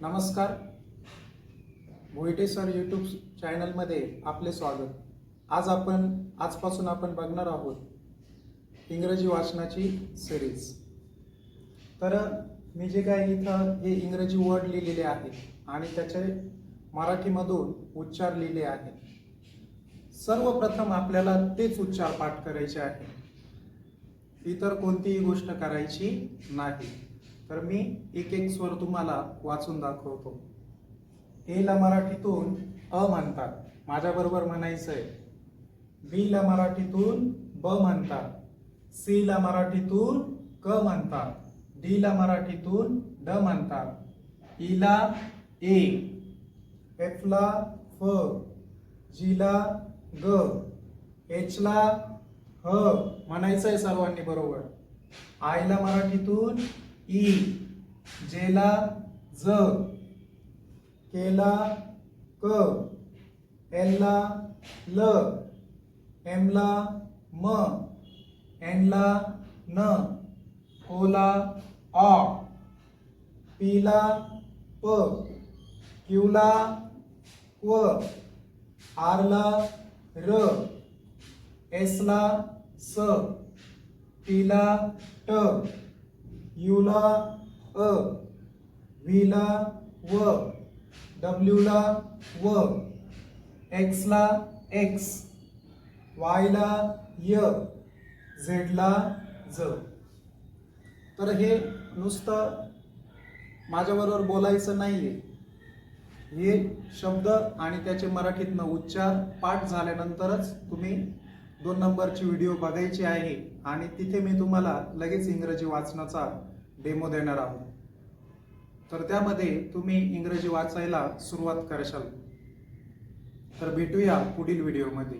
नमस्कार. मोहिटे sir YouTube चॅनलमध्ये आपले स्वागत. आज आपण आजपासून आपण बघणार आहोत इंग्रजी वाचनाची सिरीज तर मी जे काय इथं हे इंग्रजी वर्ड लिहिलेले आहे आणि त्याचे मराठीमधून उच्चार लिहिले आहेत सर्वप्रथम आपल्याला तेच उच्चार पाठ करायचे आहे इतर कोणतीही गोष्ट करायची नाही. तर मी एक एक स्वर तुम्हाला वाचून दाखवतो. ए ला मराठीतून अ म्हणतात. माझ्या बरोबर म्हणायचंय. बी ला मराठीतून ब म्हणतात. सी ला मराठीतून क म्हणतात. डी ला मराठीतून ड म्हणतात. ई ला ए एफ ला फ जी ला ग एच ला ह म्हणायचंय सर्वांनी बरोबर. आय ला मराठीतून ई जेला ज केला क एलला ल एमला म एनला न ओला ला ऑ प क्यूला क्व आरला र एसला स पीला ट. यूला अ व्हीला व डब्ल्यूला व एक्सला एक्स वायला य झेडला ज. तर हे नुसतं माझ्याबरोबर बोलायचं नाही आहे हे शब्द आणि त्याचे मराठीतनं उच्चार पाठ झाल्यानंतरच तुम्ही दोन नंबरची व्हिडिओ बघायची आहे आणि तिथे मी तुम्हाला लगेच इंग्रजी वाचनाचा डेमो देणार आहोत. तर त्यामध्ये तुम्ही इंग्रजी वाचायला सुरुवात करशाल तर भेटूया पुढील व्हिडिओमध्ये